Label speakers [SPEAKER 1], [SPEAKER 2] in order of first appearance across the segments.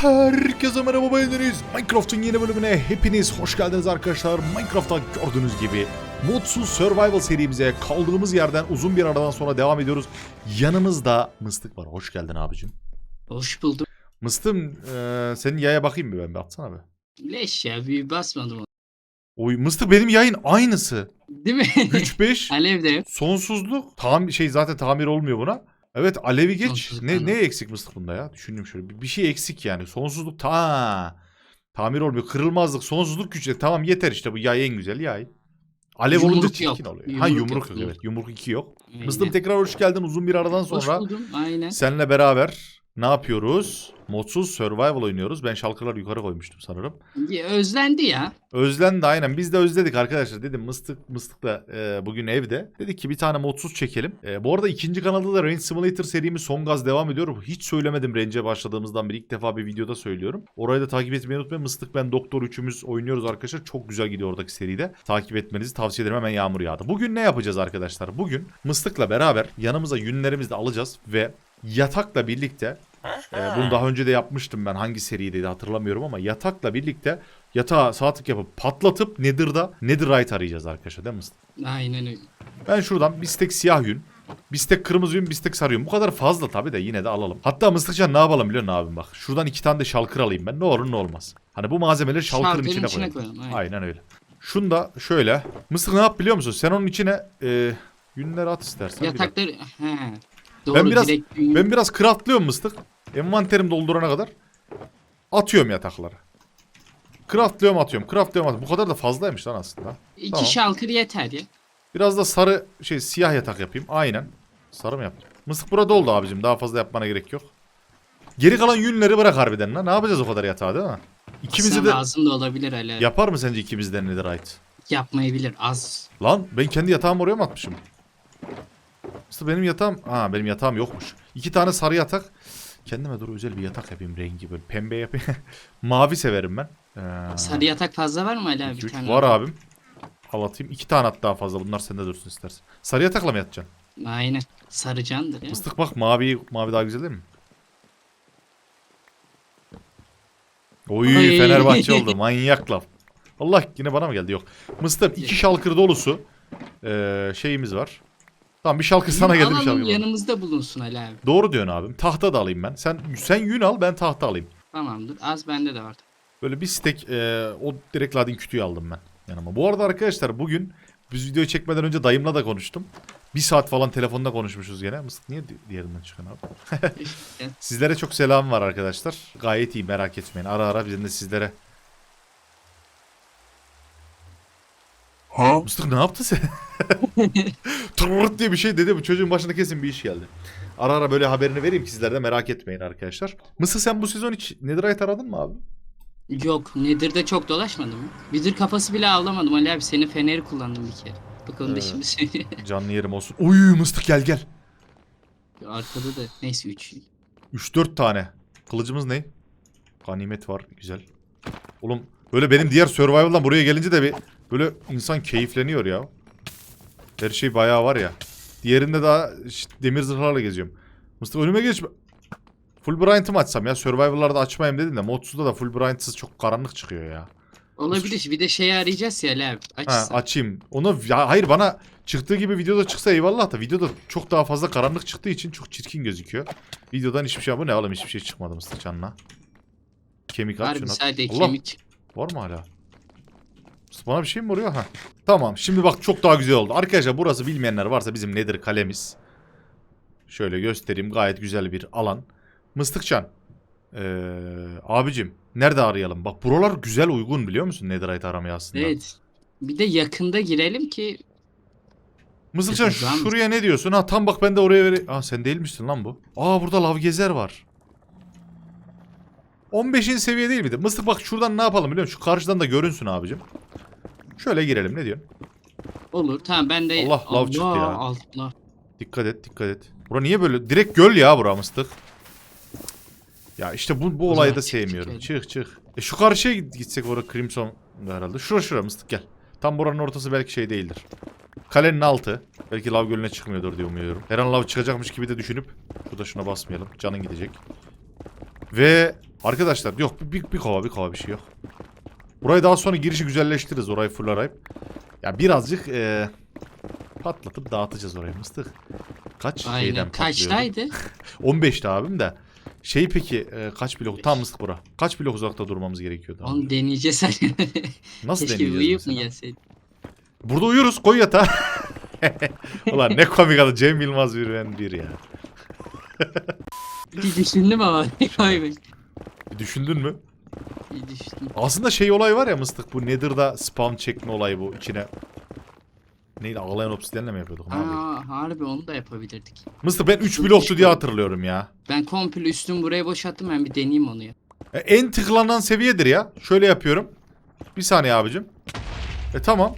[SPEAKER 1] Herkese merhaba Deniz. Minecraft'ın yeni bölümüne hepiniz hoş geldiniz arkadaşlar. Minecraft'ta gördüğünüz gibi Mutsuz Survival serimize kaldığımız yerden uzun bir aradan sonra devam ediyoruz. Yanımızda Mıstık var. Hoş geldin abicim.
[SPEAKER 2] Hoş buldum.
[SPEAKER 1] Mıstım eee, senin yaya bakayım bir ben bir atsana be.
[SPEAKER 2] Leş ya bir basmadım onu.
[SPEAKER 1] Oy Mıstık benim yayın aynısı.
[SPEAKER 2] Değil mi?
[SPEAKER 1] Güç 5
[SPEAKER 2] Alev de yok.
[SPEAKER 1] sonsuzluk. Tam şey zaten tamir olmuyor buna. Evet alevi geç.
[SPEAKER 2] Sonsuzluk
[SPEAKER 1] Ne, ne eksik Mıstık bunda ya? Düşündüm şöyle. Bir, bir şey eksik yani. Sonsuzluk ta. Tamir olmuyor. Kırılmazlık, sonsuzluk gücü. Tamam yeter işte bu yay en güzel yay. Alev olunca
[SPEAKER 2] Yumruk
[SPEAKER 1] çirkin
[SPEAKER 2] yok.
[SPEAKER 1] oluyor.
[SPEAKER 2] Yumruk
[SPEAKER 1] ha
[SPEAKER 2] yok,
[SPEAKER 1] yumruk yok
[SPEAKER 2] yumruk.
[SPEAKER 1] evet. Yumruk 2 yok.
[SPEAKER 2] Aynen.
[SPEAKER 1] Mıstım tekrar hoş geldin uzun bir aradan
[SPEAKER 2] Hoş
[SPEAKER 1] sonra.
[SPEAKER 2] buldum. Aynen.
[SPEAKER 1] Seninle beraber ne yapıyoruz? Modsuz Survival oynuyoruz. Ben şalkırları yukarı koymuştum sanırım.
[SPEAKER 2] Özlendi ya.
[SPEAKER 1] Özlendi aynen. Biz de özledik arkadaşlar. Dedim Mıstık Mıstık da e, bugün evde. Dedik ki bir tane modsuz çekelim. E, bu arada ikinci kanalda da Range Simulator serimiz son gaz devam ediyor. Hiç söylemedim Range'e başladığımızdan beri. ilk defa bir videoda söylüyorum. Orayı da takip etmeyi unutmayın. Mıstık ben Doktor üçümüz oynuyoruz arkadaşlar. Çok güzel gidiyor oradaki seride. Takip etmenizi tavsiye ederim. Hemen yağmur yağdı. Bugün ne yapacağız arkadaşlar? Bugün Mıstık'la beraber yanımıza yünlerimizi de alacağız ve yatakla birlikte e, bunu daha önce de yapmıştım ben hangi seriydi hatırlamıyorum ama yatakla birlikte yatağa sağ tık yapıp patlatıp Nether'da Netherite arayacağız arkadaşlar değil mi?
[SPEAKER 2] Aynen öyle.
[SPEAKER 1] Ben şuradan bir stek siyah yün, bir stek kırmızı yün, bir stek sarı yün. Bu kadar fazla tabii de yine de alalım. Hatta Mıstıkcan ne yapalım biliyor musun abim bak. Şuradan iki tane de şalkır alayım ben. Ne olur ne olmaz. Hani bu malzemeleri şalkırın
[SPEAKER 2] Şalkırın
[SPEAKER 1] içine,
[SPEAKER 2] içine
[SPEAKER 1] koyalım.
[SPEAKER 2] koyalım, aynen.
[SPEAKER 1] Aynen öyle. Şunu da şöyle. Mıstık ne yap biliyor musun? Sen onun içine e, yünleri at istersen.
[SPEAKER 2] Yatakları... He. Doğru
[SPEAKER 1] Ben biraz-
[SPEAKER 2] direkt
[SPEAKER 1] Ben biraz craftlıyorum mıstık. Envanterim doldurana kadar. Atıyorum yatakları. Craftlıyorum atıyorum. Craftlıyorum atıyorum. Bu kadar da fazlaymış lan aslında.
[SPEAKER 2] İki
[SPEAKER 1] Tamam.
[SPEAKER 2] şalkır yeter ya.
[SPEAKER 1] Biraz da sarı şey siyah yatak yapayım. Aynen. Sarı mı yaptım? Mıstık burada oldu abicim. Daha fazla yapmana gerek yok. Geri kalan yünleri bırak harbiden lan. Ne yapacağız o kadar yatağı değil mi? İkimizi de
[SPEAKER 2] lazım da olabilir hala.
[SPEAKER 1] yapar mı sence ikimizden netherite?
[SPEAKER 2] Yapmayabilir az.
[SPEAKER 1] Lan ben kendi yatağımı oraya mı atmışım? Mıstık benim yatağım... Ha benim yatağım yokmuş. İki tane sarı yatak. Kendime dur özel bir yatak yapayım rengi böyle pembe yapayım. Mavi severim ben. Ee,
[SPEAKER 2] Sarı yatak fazla var mı hala bir
[SPEAKER 1] üç.
[SPEAKER 2] tane?
[SPEAKER 1] Var abim. Al atayım. İki tane at daha fazla. Bunlar sende dursun istersen. Sarı yatakla mı yatacaksın?
[SPEAKER 2] Aynen. Sarı candır ya.
[SPEAKER 1] Mıstık bak mavi mavi daha güzel değil mi? Oy
[SPEAKER 2] Oy.
[SPEAKER 1] Fenerbahçe oldu manyak laf. Allah yine bana mı geldi yok. Mıstık iki şalkır dolusu ee, şeyimiz var. Tamam bir şalkır sana geldi bir
[SPEAKER 2] Alalım
[SPEAKER 1] bana.
[SPEAKER 2] yanımızda bulunsun Ali abi.
[SPEAKER 1] Doğru diyorsun abim. Tahta da alayım ben. Sen sen yün al ben tahta alayım.
[SPEAKER 2] Tamamdır. Az bende de var.
[SPEAKER 1] Böyle bir stek ee, o direkt ladin kütüğü aldım ben yanıma. Bu arada arkadaşlar bugün biz videoyu çekmeden önce dayımla da konuştum. Bir saat falan telefonda konuşmuşuz gene. Mıstık niye di- diğerinden çıkın abi? Sizlere çok selam var arkadaşlar. Gayet iyi merak etmeyin. Ara ara bizim de sizlere.
[SPEAKER 3] Ha?
[SPEAKER 1] Mıstık ne yaptı sen? Tırırt diye bir şey dedi. Bu çocuğun başına kesin bir iş geldi. Ara ara böyle haberini vereyim ki sizler de merak etmeyin arkadaşlar. Mısır sen bu sezon hiç Netherite aradın mı abi?
[SPEAKER 2] Yok Nedir'de çok dolaşmadım. Vidir kafası bile avlamadım Ali abi. Senin feneri kullandım bir kere. Bak onu da
[SPEAKER 1] Evet.
[SPEAKER 2] şimdi söyleyeyim.
[SPEAKER 1] Canlı yerim olsun. Uy mıstık gel gel.
[SPEAKER 2] Arkada da neyse 3.
[SPEAKER 1] 3-4 tane. Kılıcımız ne? Ganimet var. Güzel. Oğlum böyle benim diğer survival'dan buraya gelince de bir böyle insan keyifleniyor ya. Her şey bayağı var ya. Diğerinde daha demir zırhlarla geziyorum. Mustafa önüme geçme. Full Bryant'ı mı açsam ya? Survival'larda açmayayım dedim de modsuzda da full Bryant'sız çok karanlık çıkıyor ya.
[SPEAKER 2] Olabilir. Bir de şeyi arayacağız ya abi.
[SPEAKER 1] Ha, açayım. Onu ya hayır bana çıktığı gibi videoda çıksa eyvallah da videoda çok daha fazla karanlık çıktığı için çok çirkin gözüküyor. Videodan hiçbir şey bu ne oğlum hiçbir şey çıkmadı Mıstık canına. Kemik at
[SPEAKER 2] Harbi
[SPEAKER 1] şunu at.
[SPEAKER 2] sadece
[SPEAKER 1] Allah
[SPEAKER 2] kemik.
[SPEAKER 1] var mı hala? Bana bir şey mi vuruyor? Ha. Tamam şimdi bak çok daha güzel oldu. Arkadaşlar burası bilmeyenler varsa bizim nedir kalemiz. Şöyle göstereyim gayet güzel bir alan. Mıstıkcan. Ee, abicim nerede arayalım? Bak buralar güzel uygun biliyor musun Netherite aramaya aslında.
[SPEAKER 2] Evet. Bir de yakında girelim ki
[SPEAKER 1] Mızıkcan şuraya ne diyorsun? Ha tam bak ben de oraya vere... Aa sen değilmişsin lan bu. Aa burada lav gezer var. 15'in seviye değil miydi? Mıstık bak şuradan ne yapalım biliyor musun? Şu karşıdan da görünsün abicim. Şöyle girelim ne diyorsun?
[SPEAKER 2] olur. Tamam ben de
[SPEAKER 1] Allah, lav çıktı ya.
[SPEAKER 2] Allah.
[SPEAKER 1] Dikkat et dikkat et. Bura niye böyle? Direkt göl ya bura mıstık. Ya işte bu, bu olayı da
[SPEAKER 2] çık,
[SPEAKER 1] sevmiyorum.
[SPEAKER 2] çık
[SPEAKER 1] Çık çık. E şu karşıya git- gitsek orada Crimson herhalde. Şura şura mıstık gel. Tam buranın ortası belki şey değildir. Kalenin altı. Belki lav gölüne çıkmıyordur diye umuyorum. Her an lav çıkacakmış gibi de düşünüp şurada şuna basmayalım. Canın gidecek. Ve Arkadaşlar yok bir, bir kova bir kova bir şey yok. Burayı daha sonra girişi güzelleştiririz orayı full arayıp. Ya birazcık eee, patlatıp dağıtacağız orayı mıstık. Kaç şeyden
[SPEAKER 2] Aynen.
[SPEAKER 1] patlıyordu?
[SPEAKER 2] Kaçtaydı?
[SPEAKER 1] 15'ti abim de. Şey peki e, kaç blok tam mıstık bura? Kaç blok uzakta durmamız gerekiyordu?
[SPEAKER 2] Onu deneyeceğiz hani.
[SPEAKER 1] Nasıl
[SPEAKER 2] Keşke
[SPEAKER 1] deneyeceğiz
[SPEAKER 2] uyuyup mu?
[SPEAKER 1] Burada uyuruz koy yatağa. Ulan ne komik adı Cem Yılmaz bir ben bir ya.
[SPEAKER 2] Bir düşündüm ama.
[SPEAKER 1] Bir düşündün mü?
[SPEAKER 2] Düşündüm.
[SPEAKER 1] Aslında şey olay var ya mıstık bu Nether'da spam çekme olayı bu içine. Neydi ağlayan obsidiyenle mi yapıyorduk? Ne yapıyorduk?
[SPEAKER 2] Aa harbi onu da yapabilirdik.
[SPEAKER 1] Mıstık ben 3 bloktu diye hatırlıyorum ya.
[SPEAKER 2] Ben komple üstümü buraya boşalttım ben bir deneyeyim onu ya.
[SPEAKER 1] E, en tıklanan seviyedir ya. Şöyle yapıyorum. Bir saniye abicim. E tamam.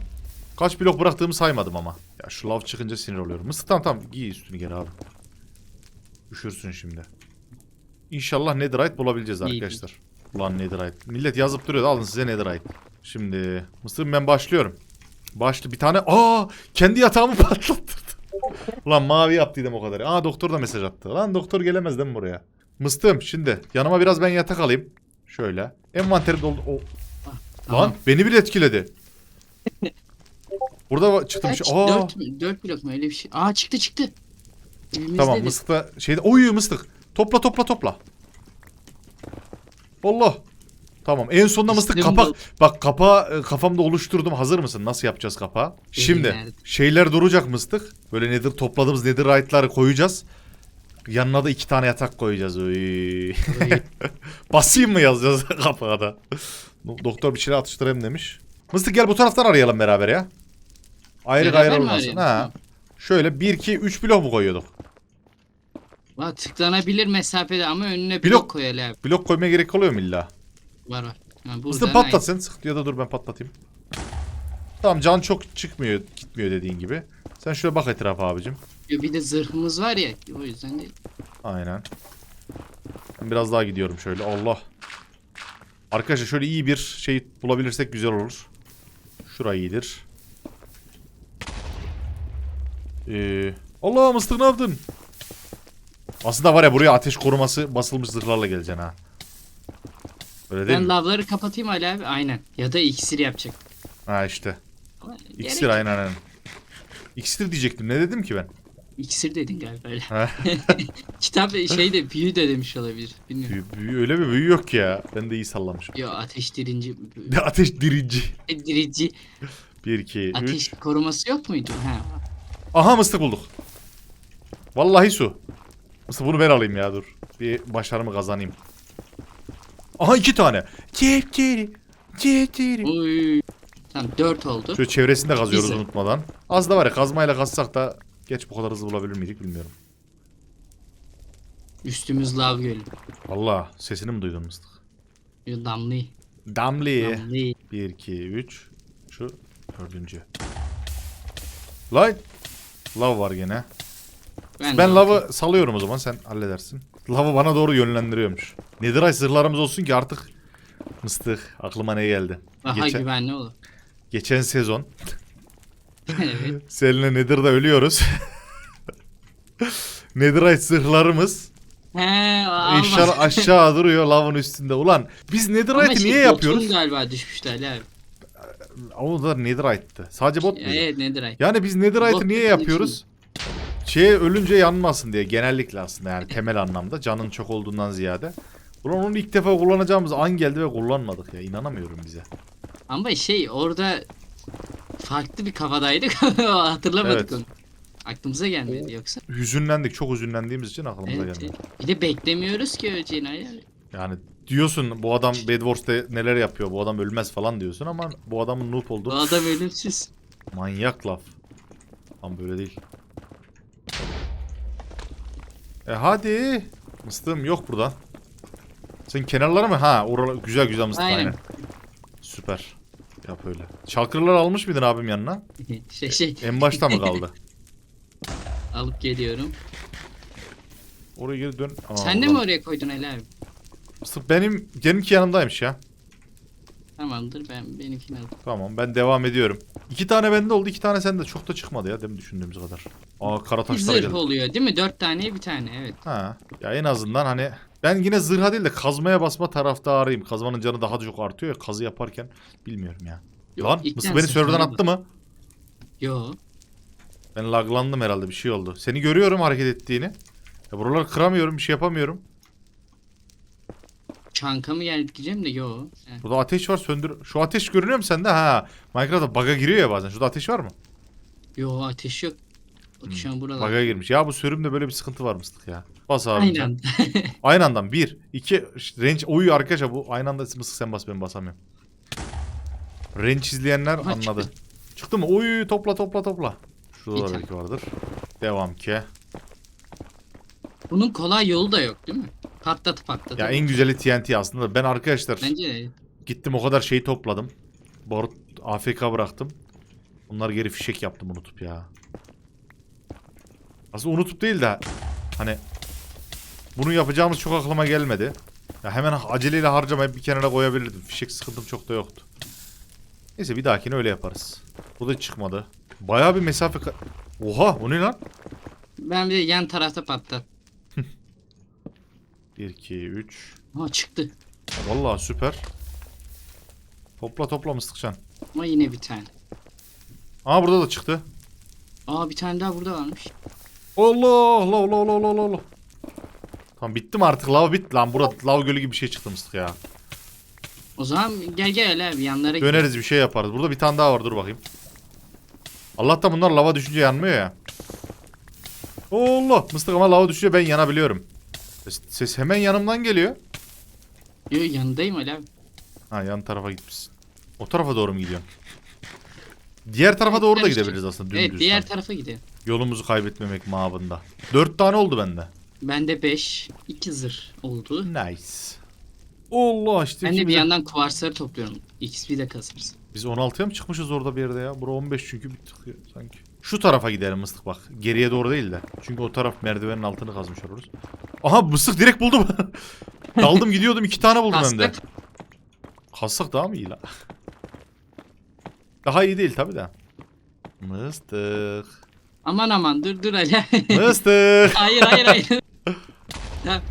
[SPEAKER 1] Kaç blok bıraktığımı saymadım ama. Ya şu lav çıkınca sinir oluyorum. Mısır tamam tamam giy üstünü geri abi. Üşürsün şimdi. İnşallah netherite bulabileceğiz
[SPEAKER 2] İyi,
[SPEAKER 1] arkadaşlar. Ulan netherite. Millet yazıp duruyor alın size netherite. Şimdi Mısır ben başlıyorum. Başlı bir tane. Aa kendi yatağımı patlattırdı. Ulan mavi yaptıydım o kadar. Aa doktor da mesaj attı. Lan doktor gelemez değil mi buraya? Mıstım şimdi yanıma biraz ben yatak alayım. Şöyle. Envanterim doldu. O... Lan
[SPEAKER 2] Tamam.
[SPEAKER 1] beni bile etkiledi. Burada çıktı bir şey. Aa,
[SPEAKER 2] 4, mü? 4 blok mu öyle bir şey? Aa çıktı çıktı. Evimizde
[SPEAKER 1] tamam
[SPEAKER 2] de.
[SPEAKER 1] mıstık da şeyde. Oy mıstık. Topla topla topla. Allah. Tamam en sonunda mıstık kapak. Bak kapağı e, kafamda oluşturdum. Hazır mısın? Nasıl yapacağız kapağı? Şimdi
[SPEAKER 2] nerede?
[SPEAKER 1] şeyler duracak mıstık. Böyle nedir topladığımız netherite'ları koyacağız. Yanına da iki tane yatak koyacağız. Oy. Basayım mı yazacağız kapağa da. Doktor bir şeyler atıştırayım demiş. Mıstık gel bu taraftan arayalım beraber ya. Ayrı
[SPEAKER 2] Beraber
[SPEAKER 1] gayrı
[SPEAKER 2] mi
[SPEAKER 1] olmasın.
[SPEAKER 2] arayalım?
[SPEAKER 1] Ha. Şöyle 1 2 3 blok mu koyuyorduk?
[SPEAKER 2] Valla tıklanabilir mesafede ama önüne
[SPEAKER 1] Blok-
[SPEAKER 2] blok koy Ali abi.
[SPEAKER 1] Blok koymaya gerek oluyor mu illa?
[SPEAKER 2] Var var.
[SPEAKER 1] Mıstık
[SPEAKER 2] buradan
[SPEAKER 1] patlat sen ya da dur ben patlatayım. Tamam can çok çıkmıyor gitmiyor dediğin gibi. Sen şöyle bak etrafa abicim.
[SPEAKER 2] Bir de zırhımız var ya o yüzden değil.
[SPEAKER 1] Aynen. Ben biraz daha gidiyorum şöyle. Allah. Arkadaşlar şöyle iyi bir şey bulabilirsek güzel olur. Şura iyidir. Ee, Allah mıstık ne yaptın? Aslında var ya buraya ateş koruması basılmış zırhlarla geleceksin ha. Öyle değil
[SPEAKER 2] Ben
[SPEAKER 1] mi?
[SPEAKER 2] lavları kapatayım Ali abi aynen. Ya da iksir yapacak.
[SPEAKER 1] Ha işte.
[SPEAKER 2] Ama
[SPEAKER 1] İksir
[SPEAKER 2] gerek-
[SPEAKER 1] aynen aynen. İksir diyecektim. Ne dedim ki ben?
[SPEAKER 2] İksir dedin galiba öyle.
[SPEAKER 1] Ha?
[SPEAKER 2] Kitap şey de büyü de demiş olabilir. Bilmiyorum.
[SPEAKER 1] büyü, büyü- öyle bir büyü yok ya. Ben de iyi sallamışım.
[SPEAKER 2] Yo ateş dirinci.
[SPEAKER 1] Ateş dirinci.
[SPEAKER 2] Dirici.
[SPEAKER 1] 1, 2,
[SPEAKER 2] Ateş
[SPEAKER 1] 3.
[SPEAKER 2] koruması yok muydu? Ha.
[SPEAKER 1] Aha mıstık bulduk. Vallahi su. Mıstık bunu ben alayım ya dur. Bir başarımı kazanayım. Aha iki tane. Cipciri.
[SPEAKER 2] Oy. Tamam 4 oldu.
[SPEAKER 1] Şöyle çevresini de kazıyoruz
[SPEAKER 2] Güzel.
[SPEAKER 1] unutmadan. Az da var ya kazmayla kazsak da geç bu kadar hızlı bulabilir miydik bilmiyorum.
[SPEAKER 2] Üstümüz lav gölü.
[SPEAKER 1] Allah sesini mi duydun mıstık?
[SPEAKER 2] Damlı.
[SPEAKER 1] Damli.
[SPEAKER 2] Damlı.
[SPEAKER 1] 1, 2, 3. Şu dördüncü. Lan. Lav var gene.
[SPEAKER 2] Ben,
[SPEAKER 1] Ben lavı salıyorum o zaman sen halledersin. Lavı bana doğru yönlendiriyormuş. Netherite zırhlarımız olsun ki artık mıstık aklıma ne geldi.
[SPEAKER 2] Daha
[SPEAKER 1] Geçen,
[SPEAKER 2] güvenli olur.
[SPEAKER 1] geçen sezon
[SPEAKER 2] evet.
[SPEAKER 1] seninle Nether'da ölüyoruz. Netherite zırhlarımız
[SPEAKER 2] He, Allah.
[SPEAKER 1] inşallah aşağı duruyor lavın üstünde. Ulan biz Netherite'i
[SPEAKER 2] şey,
[SPEAKER 1] niye yapıyoruz?
[SPEAKER 2] galiba düşmüştü Ali abi.
[SPEAKER 1] O da Netherite'ti. Sadece bot muydu?
[SPEAKER 2] Evet ay?
[SPEAKER 1] Yani biz Netherite'i niye yapıyoruz? Şeye ölünce yanmasın diye genellikle aslında yani temel anlamda canın çok olduğundan ziyade. Ulan onu ilk defa kullanacağımız an geldi ve kullanmadık ya inanamıyorum bize.
[SPEAKER 2] Ama şey orada farklı bir kafadaydık. Hatırlamadık
[SPEAKER 1] Evet.
[SPEAKER 2] onu. Aklımıza gelmedi yoksa.
[SPEAKER 1] Hüzünlendik çok hüzünlendiğimiz için aklımıza
[SPEAKER 2] Evet,
[SPEAKER 1] gelmedi.
[SPEAKER 2] Bir de beklemiyoruz ki öleceğini.
[SPEAKER 1] Yani diyorsun bu adam Bed Wars'ta neler yapıyor bu adam ölmez falan diyorsun ama bu adamın noob
[SPEAKER 2] Bu
[SPEAKER 1] olduğu
[SPEAKER 2] adam ölümsüz.
[SPEAKER 1] manyak laf. Ama böyle değil. E hadi. Mıstığım yok burada. Sen kenarlara mı? Ha oralar güzel güzel mıstık aynen.
[SPEAKER 2] Aynen.
[SPEAKER 1] Süper. Yap öyle. Şalkırlar almış mıydın abim yanına?
[SPEAKER 2] şey şey
[SPEAKER 1] En başta mı kaldı?
[SPEAKER 2] alıp geliyorum.
[SPEAKER 1] Oraya geri dön. Aa,
[SPEAKER 2] Sen de mi oraya koydun Ali abi?
[SPEAKER 1] Mıstık benim benimki yanımdaymış ya.
[SPEAKER 2] Tamamdır ben benimkini alayım.
[SPEAKER 1] Tamam ben devam ediyorum. İki tane bende oldu iki tane sende. Çok da çıkmadı ya değil mi düşündüğümüz kadar. Aa kara
[SPEAKER 2] Bir
[SPEAKER 1] taşlar
[SPEAKER 2] zırh
[SPEAKER 1] geldi.
[SPEAKER 2] oluyor değil mi? Dört taneye bir tane evet.
[SPEAKER 1] Ha. Ya en azından hani Ben yine zırha değil de kazmaya basma taraftarıyım. Kazmanın canı daha çok artıyor ya kazı yaparken. Bilmiyorum ya.
[SPEAKER 2] Yok,
[SPEAKER 1] Lan mısır
[SPEAKER 2] ben
[SPEAKER 1] beni serverdan
[SPEAKER 2] sırtına
[SPEAKER 1] attı mı?
[SPEAKER 2] Yo.
[SPEAKER 1] Ben laglandım herhalde bir şey oldu. Seni görüyorum hareket ettiğini. Ya buraları kıramıyorum bir şey yapamıyorum.
[SPEAKER 2] Çanka mı geldi diyeceğim de yo.
[SPEAKER 1] Burada ateş var söndür. Şu ateş görünüyor mu sende? Ha. Minecraft'ta bug'a giriyor ya bazen. Şurada ateş var mı?
[SPEAKER 2] Yo ateş yok. Bak şu an buralar.
[SPEAKER 1] Bug'a girmiş. Ya bu sürümde böyle bir sıkıntı var mıstık ya. Bas abi. sen.
[SPEAKER 2] Aynen.
[SPEAKER 1] Aynı andan. Bir. iki range. Oy arkadaşlar bu aynı anda mıstık sen bas ben basamıyorum. Range izleyenler
[SPEAKER 2] Aha,
[SPEAKER 1] anladı.
[SPEAKER 2] çıktı.
[SPEAKER 1] Çıktı mı? Oy topla topla topla. Şurada da belki vardır. Devam ki.
[SPEAKER 2] Bunun kolay yolu da yok değil mi? Patlatıp patlatıp.
[SPEAKER 1] Ya en güzeli TNT aslında. Ben arkadaşlar
[SPEAKER 2] Bence de.
[SPEAKER 1] gittim o kadar şeyi topladım. Board AFK bıraktım. Bunlar geri fişek yaptım unutup ya. Aslında unutup değil de hani bunu yapacağımız çok aklıma gelmedi. Ya hemen aceleyle harcamayıp bir kenara koyabilirdim. Fişek sıkıntım çok da yoktu. Neyse bir dahakine öyle yaparız. Bu da çıkmadı. Bayağı bir mesafe... Oha o ne lan?
[SPEAKER 2] Ben bir yan tarafta patlat.
[SPEAKER 1] 1, 2, 3.
[SPEAKER 2] Ha çıktı.
[SPEAKER 1] Vallahi süper. Topla topla mıstıkcan.
[SPEAKER 2] Ama yine bir tane.
[SPEAKER 1] Aa burada da çıktı.
[SPEAKER 2] Aa bir tane daha burada varmış.
[SPEAKER 1] Allah Allah Allah Allah Allah Allah. Tamam bitti mi artık? Lav bitti lan. Burada lav gölü gibi bir şey çıktı mıstık ya.
[SPEAKER 2] O zaman gel gel öyle abi yanlara gidelim.
[SPEAKER 1] Döneriz bir şey yaparız. Burada bir tane daha var dur bakayım. Allah'tan bunlar lava düşünce yanmıyor ya. Allah mıstık ama lava düşünce ben yanabiliyorum. Ses, ses hemen yanımdan geliyor.
[SPEAKER 2] Yo yanındayım öyle abi.
[SPEAKER 1] Ha yan tarafa gitmişsin. O tarafa doğru mu gidiyorsun? Diğer tarafa doğru da gidebiliriz aslında dümdüz.
[SPEAKER 2] Evet diğer tarafa gidelim.
[SPEAKER 1] Yolumuzu kaybetmemek mabında. Dört tane oldu bende.
[SPEAKER 2] Bende 5, 2 zırh oldu.
[SPEAKER 1] Nice. Allah işte
[SPEAKER 2] Ben de bir yandan kuvarsları topluyorum. XP de kasarız.
[SPEAKER 1] Biz 16'ya mı çıkmışız orada bir yerde ya? Bura 15 çünkü bir tık sanki. Şu tarafa gidelim mıstık bak. Geriye doğru değil de. Çünkü o taraf merdivenin altını kazmış oluruz. Aha mıstık direkt buldum. Daldım gidiyordum iki tane buldum hem de. Kassak daha mı iyi la? Daha iyi değil tabi de. Mıstık.
[SPEAKER 2] Aman aman dur dur Ali.
[SPEAKER 1] Mıstık.
[SPEAKER 2] hayır hayır hayır. Ya,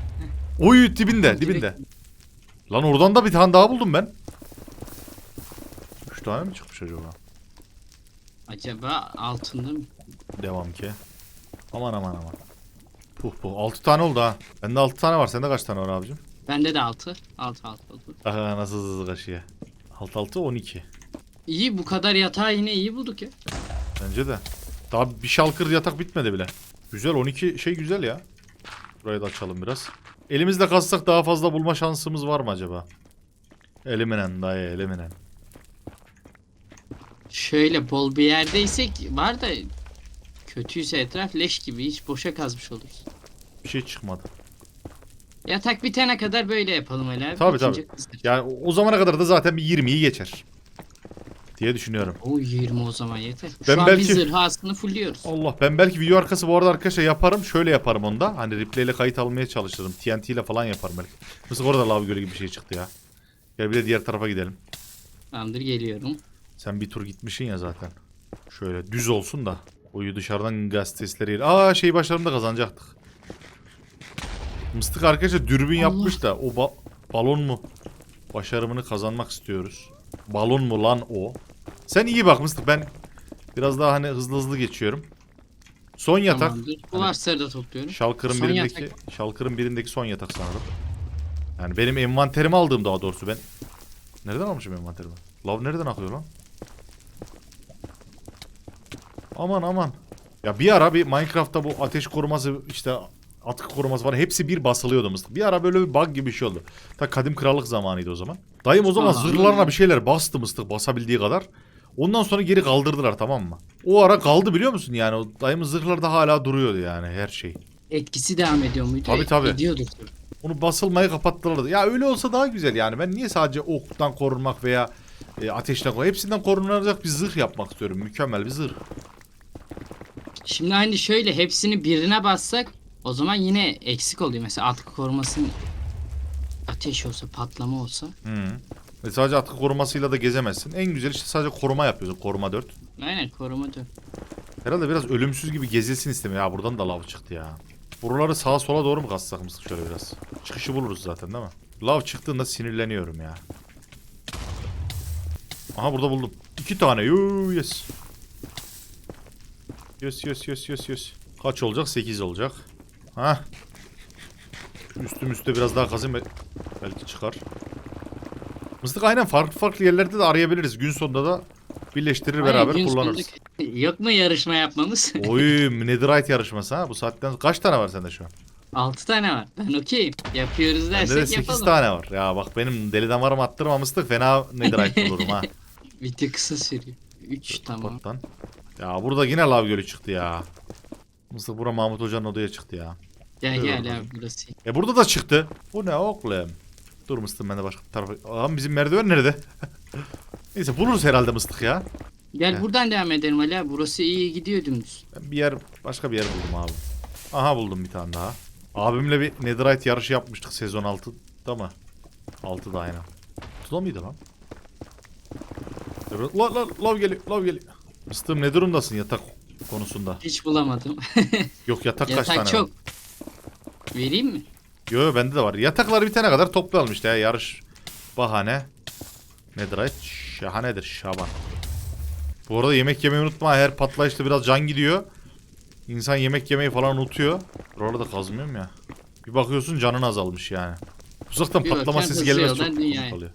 [SPEAKER 1] Oy dibinde dibinde. Lan oradan da bir tane daha buldum ben. Üç tane mi çıkmış acaba?
[SPEAKER 2] Acaba altında mı?
[SPEAKER 1] Devam ki. Aman aman aman. Puh puh. 6 tane oldu ha. Bende 6 tane var. Sende kaç tane var abicim?
[SPEAKER 2] Bende de 6. 6 6 oldu.
[SPEAKER 1] Aha nasıl hızlı kaşıya. 6 6 12.
[SPEAKER 2] İyi bu kadar yatağı yine iyi bulduk ya.
[SPEAKER 1] Bence de. Daha bir şalkır yatak bitmedi bile. Güzel 12 şey güzel ya. Burayı da açalım biraz. Elimizde kazsak daha fazla bulma şansımız var mı acaba? Eliminen dayı eliminen.
[SPEAKER 2] Şöyle bol bir yerdeysek var da kötüyse etraf leş gibi hiç boşa kazmış oluruz.
[SPEAKER 1] Bir şey çıkmadı.
[SPEAKER 2] Yatak bitene kadar böyle yapalım hele abi.
[SPEAKER 1] Tabii,
[SPEAKER 2] İkinci
[SPEAKER 1] tabii.
[SPEAKER 2] kızdır.
[SPEAKER 1] Yani o- o zamana kadar da zaten bir 20'yi geçer. Diye düşünüyorum.
[SPEAKER 2] O 20 o zaman yeter. Şu
[SPEAKER 1] Ben
[SPEAKER 2] an
[SPEAKER 1] belki-
[SPEAKER 2] biz zırhı aslında fullüyoruz.
[SPEAKER 1] Allah ben belki video arkası bu arada arkadaşlar yaparım. Şöyle yaparım onda. Hani replay ile kayıt almaya çalışırım. TNT ile falan yaparım belki. Mesela orada lav gölü gibi bir şey çıktı ya. Gel bir de diğer tarafa gidelim.
[SPEAKER 2] Tamamdır geliyorum.
[SPEAKER 1] Sen bir tur gitmişsin ya zaten. Şöyle düz olsun da. Oyu dışarıdan gaz testleri yer. Aa şey başlarında kazanacaktık. Mıstık arkadaşlar dürbün
[SPEAKER 2] Allah.
[SPEAKER 1] yapmış da o ba- balon mu? Başarımını kazanmak istiyoruz. Balon mu lan o? Sen iyi bak Mıstık ben biraz daha hani hızlı hızlı geçiyorum. Son yatak.
[SPEAKER 2] Tamamdır. Bu da topluyorum.
[SPEAKER 1] Şalkırın
[SPEAKER 2] Son
[SPEAKER 1] birindeki
[SPEAKER 2] yatak.
[SPEAKER 1] şalkırın birindeki son yatak sanırım. Yani benim envanterimi aldığım daha doğrusu ben. Nereden almışım envanterimi? Lav nereden akıyor lan? Aman aman. Ya bir ara bir Minecraft'ta bu ateş koruması işte atkı koruması var. Hepsi bir basılıyordu mıstık. Bir ara böyle bir bug gibi bir şey oldu. Ta kadim krallık zamanıydı o zaman. Dayım o zaman
[SPEAKER 2] Aa,
[SPEAKER 1] zırhlarına bir şeyler bastı mıstık basabildiği kadar. Ondan sonra geri kaldırdılar tamam mı? O ara kaldı biliyor musun yani? O dayımın zırhları da hala duruyordu yani her şey.
[SPEAKER 2] Etkisi devam ediyor muydu?
[SPEAKER 1] Tabii, tabii.
[SPEAKER 2] Ediyordur. tabii.
[SPEAKER 1] Onu basılmayı kapattılar. Ya öyle olsa daha güzel yani. Ben niye sadece oktan korunmak veya e, ateşten korunmak. Hepsinden korunacak bir zırh yapmak istiyorum. Mükemmel bir zırh.
[SPEAKER 2] Şimdi aynı şöyle hepsini birine bassak o zaman yine eksik oluyor. Mesela atkı korumasının ateş olsa patlama olsa.
[SPEAKER 1] Hı. Ve sadece atkı korumasıyla da gezemezsin. En güzel işte sadece koruma yapıyorsun. Koruma 4.
[SPEAKER 2] Aynen koruma dön.
[SPEAKER 1] Herhalde biraz ölümsüz gibi gezilsin istemiyor. Ya buradan da lav çıktı ya. Buraları sağa sola doğru mu kassak mısın şöyle biraz? Çıkışı buluruz zaten değil mi? Lav çıktığında sinirleniyorum ya. Aha burada buldum. İki tane. Yoo, yes. Yes yes yes yes yes. Kaç olacak? 8 olacak. Ha. Üstüm üstte biraz daha kazayım. bel- Belki çıkar. Mıstık aynen farklı farklı yerlerde de arayabiliriz. Gün sonunda da birleştirir beraber
[SPEAKER 2] Ay, gün
[SPEAKER 1] kullanırız.
[SPEAKER 2] sonunda- Yok mu yarışma yapmamız?
[SPEAKER 1] Oy Netherite yarışması ha. Bu saatten kaç tane var sende şu an?
[SPEAKER 2] 6 tane var. Ben okeyim. Yapıyoruz
[SPEAKER 1] Bende
[SPEAKER 2] dersek
[SPEAKER 1] de 8
[SPEAKER 2] yapalım.
[SPEAKER 1] tane var. Ya bak benim deli damarımı attırmamıştık. Fena Netherite bulurum ha.
[SPEAKER 2] Video kısa sürüyor. 3 tamam.
[SPEAKER 1] Kapattan. Ya burada yine lav gölü çıktı ya. Mısır bura Mahmut Hoca'nın odaya çıktı ya.
[SPEAKER 2] Gel gel abi burası.
[SPEAKER 1] E burada da çıktı. Bu ne oğlum? Dur mıstık ben de başka tarafa. Ağam bizim merdiven nerede? Neyse buluruz herhalde mıstık ya.
[SPEAKER 2] Gel
[SPEAKER 1] Heh.
[SPEAKER 2] buradan devam edelim Ali abi. Burası iyi gidiyor dümdüz.
[SPEAKER 1] Ben bir yer başka bir yer buldum abi. Aha buldum bir tane daha. Abimle bir Netherite yarışı yapmıştık sezon 6'da mı? 6'da aynen. 6'da mıydı lan? La la lav geliyor lav geliyor. Mıstığım ne durumdasın yatak konusunda?
[SPEAKER 2] Hiç bulamadım.
[SPEAKER 1] Yok yatak, kaç tane
[SPEAKER 2] Yatak
[SPEAKER 1] var?
[SPEAKER 2] çok. Vereyim mi?
[SPEAKER 1] Yo yo bende de var. Yatakları bitene kadar toplayalım işte ya yarış bahane. Netherite şahanedir şaban. Bu arada yemek yemeyi unutma. Her patlayışta biraz can gidiyor. İnsan yemek yemeyi falan unutuyor. Buralarda kazmıyorum ya. Bir bakıyorsun canın azalmış yani. Uzaktan
[SPEAKER 2] Bir
[SPEAKER 1] patlama sesi gelmesi
[SPEAKER 2] yoldan
[SPEAKER 1] çok oluyor.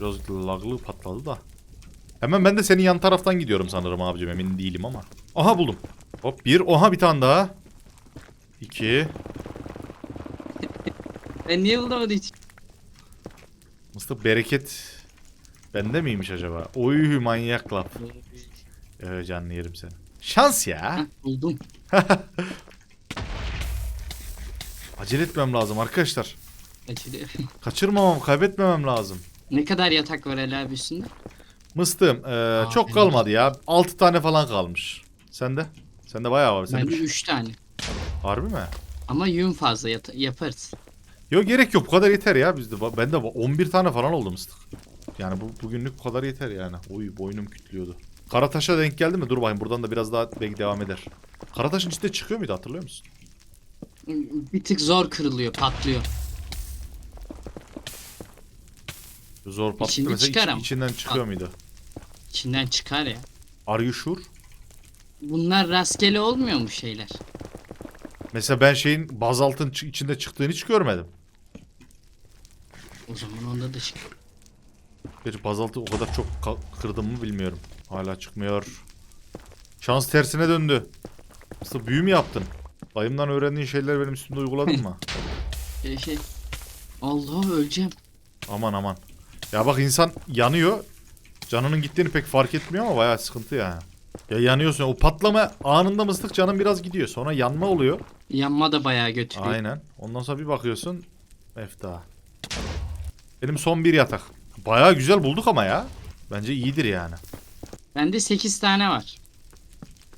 [SPEAKER 1] Biraz laglı patladı da. Hemen ben de senin yan taraftan gidiyorum sanırım abicim emin değilim ama. Aha buldum. Hop bir. Oha bir tane daha. İki.
[SPEAKER 2] Ben niye bulamadım hiç?
[SPEAKER 1] Mustafa bereket bende miymiş acaba? Oy manyak laf. Evet canlı yerim seni. Şans ya.
[SPEAKER 2] Buldum.
[SPEAKER 1] Acele etmem lazım arkadaşlar.
[SPEAKER 2] Açılıyor.
[SPEAKER 1] Kaçırmamam, kaybetmemem lazım.
[SPEAKER 2] ne kadar yatak var Ali abi üstünde?
[SPEAKER 1] Mıstığım ee, çok kalmadı ya. 6 tane falan kalmış. Sende? Sende bayağı var. Sende
[SPEAKER 2] Bende
[SPEAKER 1] bir-
[SPEAKER 2] 3 tane.
[SPEAKER 1] Harbi mi?
[SPEAKER 2] Ama yün fazla yata- yaparız.
[SPEAKER 1] Yok gerek yok. Bu kadar yeter ya bizde. Ba- Bende 11 tane falan oldu mıstık. Yani bu bugünlük bu kadar yeter yani. Oy boynum kütlüyordu. Karataş'a denk geldi mi? Dur bakayım buradan da biraz daha belki devam eder. Karataş'ın içinde çıkıyor muydu hatırlıyor musun?
[SPEAKER 2] Bir tık zor kırılıyor, patlıyor.
[SPEAKER 1] Zor patladı.
[SPEAKER 2] İçinde
[SPEAKER 1] Mesela
[SPEAKER 2] çıkar ama.
[SPEAKER 1] içinden çıkıyor muydu?
[SPEAKER 2] İçinden çıkar ya.
[SPEAKER 1] Are you sure?
[SPEAKER 2] Bunlar rastgele olmuyor mu şeyler?
[SPEAKER 1] Mesela ben şeyin bazaltın çı- içinde çıktığını hiç görmedim.
[SPEAKER 2] O zaman onda da çık.
[SPEAKER 1] Bir bazaltı o kadar çok ka- kırdım mı bilmiyorum. Hala çıkmıyor. Şans tersine döndü. Nasıl büyü mü yaptın? Dayımdan öğrendiğin şeyler benim üstümde uyguladın mı?
[SPEAKER 2] Şey, şey. Allah öleceğim.
[SPEAKER 1] aman aman. Ya bak insan yanıyor. Canının gittiğini pek fark etmiyor ama bayağı sıkıntı yani. Ya yanıyorsun. O patlama anında mıstık canın biraz gidiyor. Sonra yanma oluyor.
[SPEAKER 2] Yanma da bayağı götürüyor.
[SPEAKER 1] Aynen. Ondan sonra bir bakıyorsun. Efta. Benim son bir yatak. Bayağı güzel bulduk ama ya. Bence iyidir yani.
[SPEAKER 2] Bende 8 tane var.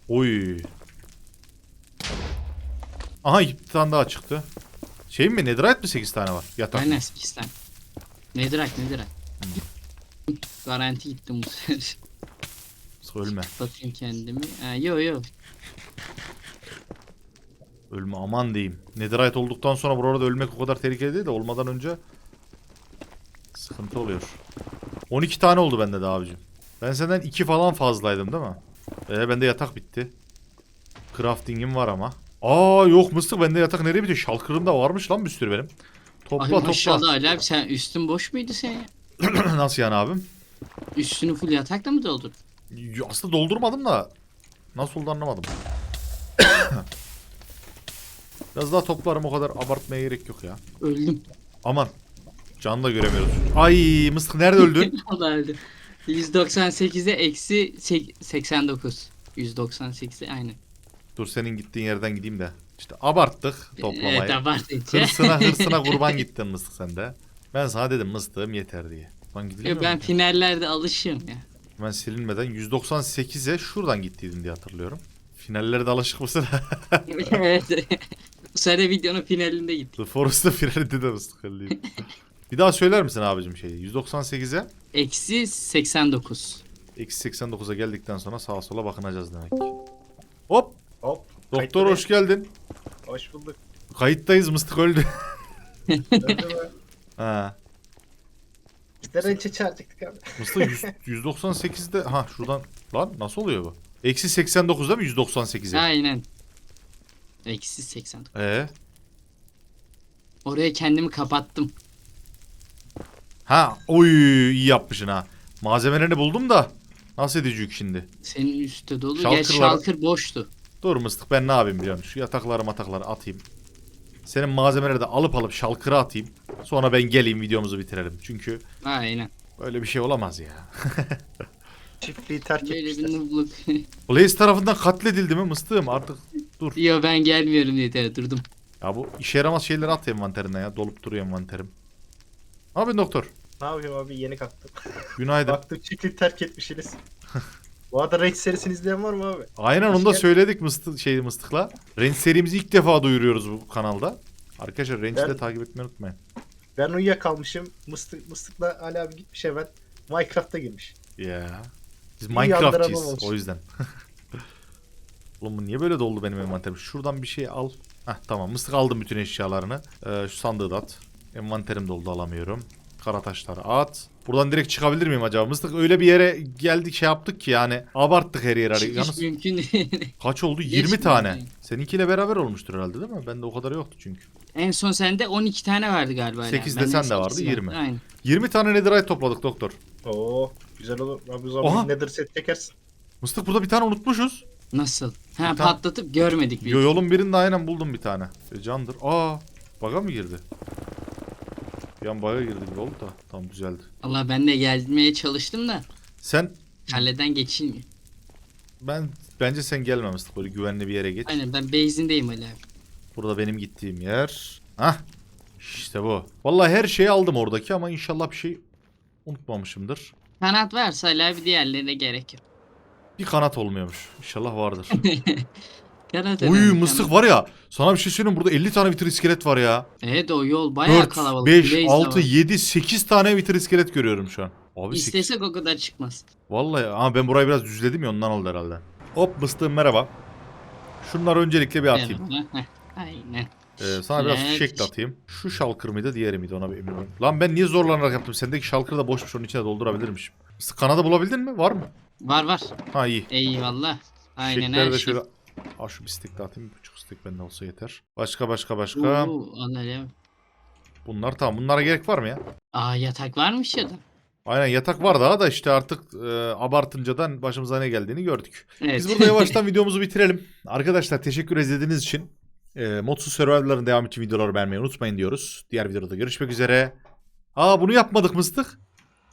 [SPEAKER 1] Oy. Aha bir tane daha çıktı. Şey mi? Netherite mi 8 tane var? Yatak.
[SPEAKER 2] Aynen 8 tane. Nedirak nedirak. Garanti gittim bu sefer.
[SPEAKER 1] Ölme.
[SPEAKER 2] Bakayım kendimi. Ha, yo yo.
[SPEAKER 1] Ölme aman diyeyim. Netherite olduktan sonra burada ölmek o kadar tehlikeli değil de olmadan önce sıkıntı oluyor. 12 tane oldu bende de abicim. Ben senden 2 falan fazlaydım değil mi? Ee bende yatak bitti. Crafting'im var ama. Aa yok mıstık bende yatak nereye bitiyor? Şalkırımda varmış lan bir sürü benim.
[SPEAKER 2] Ay
[SPEAKER 1] Topla topla.
[SPEAKER 2] maşallah Ali abi sen üstün boş muydu senin? ya?
[SPEAKER 1] Nasıl yani abim?
[SPEAKER 2] Üstünü full yatakla mı doldurdun?
[SPEAKER 1] Aslında doldurmadım da nasıl oldu anlamadım. Biraz daha toplarım o kadar abartmaya gerek yok ya.
[SPEAKER 2] Öldüm.
[SPEAKER 1] Aman. Can da göremiyoruz. Ay mıstık nerede öldün?
[SPEAKER 2] O da öldü. 198'e eksi sek- 89. 198'e aynen.
[SPEAKER 1] Dur senin gittiğin yerden gideyim de. İşte abarttık toplamayı.
[SPEAKER 2] Evet abartınca.
[SPEAKER 1] hırsına hırsına kurban gittin mıstık sen de. Ben sana dedim mıstığım yeter diye.
[SPEAKER 2] Ben
[SPEAKER 1] mu?
[SPEAKER 2] finallerde alışığım ya.
[SPEAKER 1] Ben silinmeden 198'e şuradan gittiydin diye hatırlıyorum. Finallere de alışık mısın?
[SPEAKER 2] evet. Bu sene videonun finalinde gitti.
[SPEAKER 1] The Forest'ta finalde de mıstık öyleyim. Bir daha söyler misin abicim şeyi? 198'e
[SPEAKER 2] Eksi 89.
[SPEAKER 1] eksi 89'a geldikten sonra sağa sola bakınacağız demek ki. Hop. Hop. Doktor hoş geldin.
[SPEAKER 3] Hoş bulduk.
[SPEAKER 1] Kayıttayız mıstık öldü.
[SPEAKER 3] Öldü mü?
[SPEAKER 1] ha.
[SPEAKER 3] Rençe çağıracaktık abi.
[SPEAKER 1] Mıstık 100, 198'de ha şuradan lan nasıl oluyor bu? Eksi 89'da mı 198'e?
[SPEAKER 2] Aynen. Eksi 80.
[SPEAKER 1] Ee?
[SPEAKER 2] Oraya kendimi kapattım.
[SPEAKER 1] Ha oy iyi yapmışsın ha. Malzemelerini buldum da nasıl edecek şimdi?
[SPEAKER 2] Senin üstte dolu.
[SPEAKER 1] Şalkırlar-
[SPEAKER 2] Gel şalkır boştu.
[SPEAKER 1] Dur mıstık ben ne yapayım biliyor musun? Şu yatakları matakları atayım. Senin malzemeleri de alıp alıp şalkıra atayım. Sonra ben geleyim videomuzu bitirelim. Çünkü
[SPEAKER 2] Aynen.
[SPEAKER 1] böyle bir şey olamaz ya.
[SPEAKER 3] Çiftliği terk
[SPEAKER 2] Böyle bir
[SPEAKER 3] etmişler.
[SPEAKER 2] nubluk.
[SPEAKER 1] Blaze tarafından katledildi mi mıstığım artık dur.
[SPEAKER 2] Yo ben gelmiyorum de durdum.
[SPEAKER 1] Ya bu işe yaramaz şeyleri at envanterine ya. Dolup duruyor envanterim. Ne yapıyorsun doktor?
[SPEAKER 3] Ne yapayım abi yeni kalktım.
[SPEAKER 1] Günaydın.
[SPEAKER 3] Baktım çiftliği terk etmişsiniz. Bu arada renç serisini izleyen var mı abi?
[SPEAKER 1] Aynen onu da söyledik mıstık şey mıstıkla. Range serimizi ilk defa duyuruyoruz bu kanalda. Arkadaşlar Range'i de
[SPEAKER 3] Ben-
[SPEAKER 1] takip etmeyi unutmayın.
[SPEAKER 3] Ben uyuyakalmışım. Mıstık, mıstıkla Ali abi gitmiş hemen. Minecraft'a girmiş.
[SPEAKER 1] Ya. Biz
[SPEAKER 3] Bir
[SPEAKER 1] Minecraft'çıyız o yüzden. Oğlum bu niye böyle doldu benim envanterim? Şuradan bir şey al. Heh tamam mıstık aldım bütün eşyalarını. Ee, şu sandığı da at. Envanterim doldu alamıyorum. Kara taşları at. Buradan direkt çıkabilir miyim acaba? Mıstık öyle bir yere geldik şey yaptık ki yani abarttık her yere.
[SPEAKER 2] Çıkış
[SPEAKER 1] Yalnız
[SPEAKER 2] mümkün değil.
[SPEAKER 1] kaç oldu?
[SPEAKER 2] Geç
[SPEAKER 1] 20
[SPEAKER 2] mi
[SPEAKER 1] tane.
[SPEAKER 2] oldu?
[SPEAKER 1] Seninkiyle beraber olmuştur herhalde değil mi? Bende o kadar yoktu çünkü.
[SPEAKER 2] En son sende 12 tane vardı galiba. Ali abi.
[SPEAKER 1] Sekiz de vardı,
[SPEAKER 2] sekiz
[SPEAKER 1] 20.
[SPEAKER 2] Aynen.
[SPEAKER 1] 20 tane netherite topladık doktor.
[SPEAKER 3] Oo güzel olur. Abi o
[SPEAKER 1] Oha.
[SPEAKER 3] zaman nether set çekersin.
[SPEAKER 1] Mıstık burada bir tane unutmuşuz.
[SPEAKER 2] Nasıl? Ha
[SPEAKER 1] Bir tane-
[SPEAKER 2] patlatıp görmedik bir.
[SPEAKER 1] Yo, yolun birinde aynen buldum bir tane. E, candır. Aa, baga mı girdi? Bir an baga girdi gibi oldu da. Tamam düzeldi.
[SPEAKER 2] Allah ben de gelmeye çalıştım da
[SPEAKER 1] Sen
[SPEAKER 2] kaleden geçilmiyor.
[SPEAKER 1] ben bence sen gelmemiştik böyle güvenli bir yere geç.
[SPEAKER 2] Aynen ben base'indeyim Ali abi.
[SPEAKER 1] Burada benim gittiğim yer. Hah. İşte bu. Vallahi her şeyi aldım oradaki ama inşallah bir şey unutmamışımdır.
[SPEAKER 2] Kanat varsa Ali abi diğerlerine gerek yok.
[SPEAKER 1] Bir kanat olmuyormuş. İnşallah vardır.
[SPEAKER 2] Kanat
[SPEAKER 1] mıstık
[SPEAKER 2] kanat.
[SPEAKER 1] var ya. Sana bir şey söyleyeyim burada 50 tane vitir iskelet var ya.
[SPEAKER 2] Evet o yol bayağı
[SPEAKER 1] 4,
[SPEAKER 2] kalabalık.
[SPEAKER 1] 5,
[SPEAKER 2] Base de
[SPEAKER 1] 6,
[SPEAKER 2] var.
[SPEAKER 1] 7, 8 tane vitir iskelet görüyorum şu an. Abi 8.
[SPEAKER 2] İstesek o kadar çıkmaz.
[SPEAKER 1] Vallahi ama ben burayı biraz düzledim ya ondan oldu herhalde. Hop mıstığım merhaba. Şunları öncelikle bir atayım.
[SPEAKER 2] Merhaba. Aynen.
[SPEAKER 1] Ee, sana biraz
[SPEAKER 2] Evet.
[SPEAKER 1] fişek de atayım. Şu şalkır mıydı diğeri miydi ona bir emin olayım. Lan ben niye zorlanarak yaptım? Sendeki şalkır da boşmuş onun içine doldurabilirmişim. Kanadı bulabildin mi? Var mı?
[SPEAKER 2] Var var.
[SPEAKER 1] Ha iyi.
[SPEAKER 2] Eyvallah. Aynen
[SPEAKER 1] Fişekleri de
[SPEAKER 2] şey.
[SPEAKER 1] şöyle... Aa şu bir stick de atayım. Bir buçuk stick bende olsa yeter. Başka başka başka.
[SPEAKER 2] Oo.
[SPEAKER 1] Bunlar tamam. Bunlara gerek var mı ya?
[SPEAKER 2] Aa yatak varmış ya da.
[SPEAKER 1] Aynen yatak var daha da işte artık e, abartıncadan başımıza ne geldiğini gördük.
[SPEAKER 2] Evet.
[SPEAKER 1] Biz burada yavaştan videomuzu bitirelim. Arkadaşlar teşekkür izlediğiniz için. E, Modsuz Survivor'ların devam için videoları beğenmeyi unutmayın diyoruz. Diğer videoda görüşmek üzere. Aa bunu yapmadık mıstık.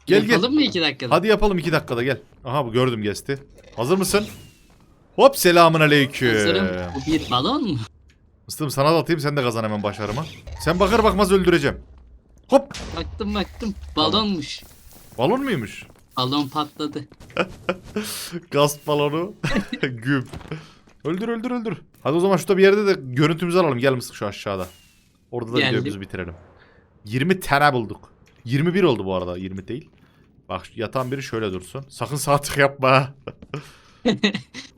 [SPEAKER 1] Gel gel.
[SPEAKER 2] Yapalım mı iki dakikada?
[SPEAKER 1] Hadi yapalım iki dakikada gel. Aha bu gördüm gesti. Hazır mısın? Hop selamun aleyküm.
[SPEAKER 2] Hazırım. Bu bir balon mu?
[SPEAKER 1] Mıstığım sana da atayım sen de kazan hemen başarımı. Sen bakar bakmaz öldüreceğim. Hop.
[SPEAKER 2] Baktım baktım. Balonmuş.
[SPEAKER 1] Balon muymuş?
[SPEAKER 2] Balon patladı.
[SPEAKER 1] Gaz balonu. Güm. Öldür öldür öldür. Hadi o zaman şurada bir yerde de görüntümüzü alalım. Gel mısık şu aşağıda. Orada da
[SPEAKER 2] Geldim.
[SPEAKER 1] videomuzu bitirelim. 20 tane bulduk. 21 oldu bu arada 20 değil. Bak şu yatağın biri şöyle dursun. Sakın sağ tık yapma.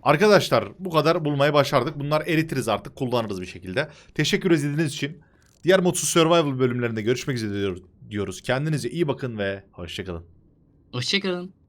[SPEAKER 1] Arkadaşlar bu kadar bulmayı başardık. Bunlar eritiriz artık kullanırız bir şekilde. Teşekkür edildiğiniz için. Diğer Modsuz Survival bölümlerinde görüşmek üzere diyoruz. Kendinize iyi bakın ve hoşçakalın.
[SPEAKER 2] Hoşçakalın.